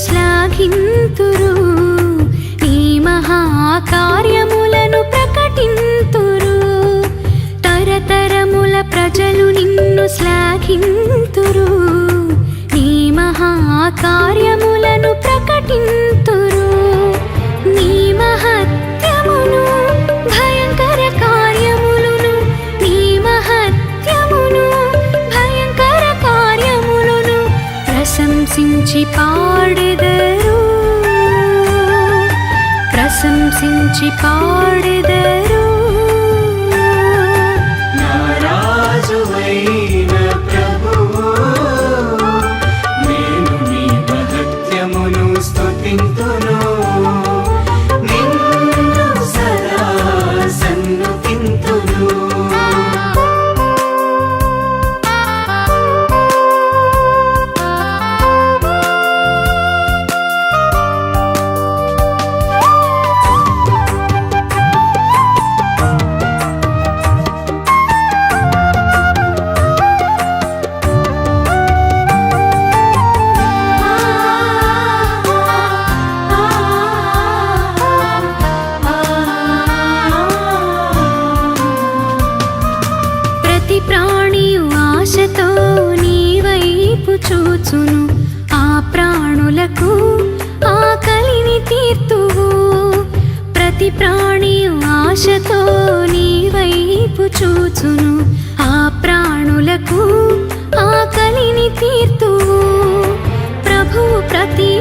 శ్లాఘింతురు నీ మహాకార్యములను ప్రకటింతురు. తరతరముల ప్రజలు నిన్ను శ్లాఘింతురు. నీ మహాకార్యములను ప్రకటింతురు. నీ మహత్యమును భయంకర కార్యములను నీ మహత్యమును భయంకర కార్యములను ప్రశంసించి పా ప్రశంసించి పాడెదరు. ఆశతో నీ వైపు చూచును. ఆ ప్రాణులకు ఆకలిని తీర్తువు. ప్రతి ప్రాణి ఆశతో నీ వైపు చూచును. ఆ ప్రాణులకు ఆకలిని తీర్తువు. ప్రభువు ప్రతి